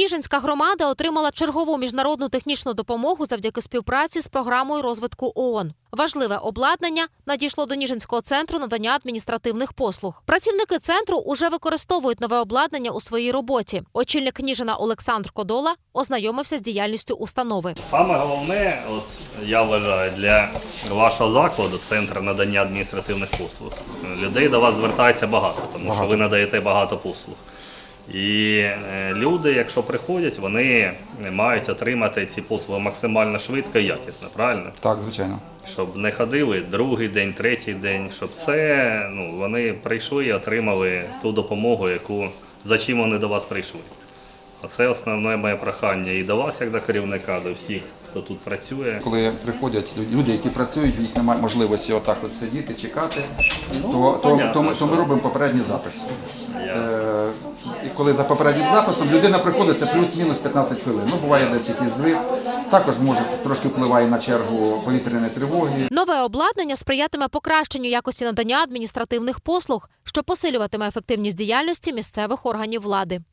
Ніжинська громада отримала чергову міжнародну технічну допомогу завдяки співпраці з програмою розвитку ООН. Важливе обладнання надійшло до Ніжинського центру надання адміністративних послуг. Працівники центру уже використовують нове обладнання у своїй роботі. Очільник Ніжина Олександр Кодола ознайомився з діяльністю установи. Саме головне, от я вважаю, для вашого закладу, центр надання адміністративних послуг, людей до вас звертається багато, тому що ви надаєте багато послуг. І е, люди, якщо приходять, вони мають отримати ці послуги максимально швидко і якісно, правильно? Так, звичайно. Щоб не ходили другий день, третій день, щоб це ну, вони прийшли і отримали ту допомогу, яку за чим вони до вас прийшли. Оце основне моє прохання і до вас, як до керівника, до всіх, хто тут працює. Коли приходять люди, які працюють, їх немає можливості отак от сидіти, чекати, Ну, то, то, понятно, то, ми- то ми робимо попередній запис. Ясно. Коли за попереднім записом людина приходить, це плюс-мінус 15 хвилин. Ну, буває десь якісь здвиг. Також може трошки впливає на чергу повітряної тривоги. Нове обладнання сприятиме покращенню якості надання адміністративних послуг, що посилюватиме ефективність діяльності місцевих органів влади.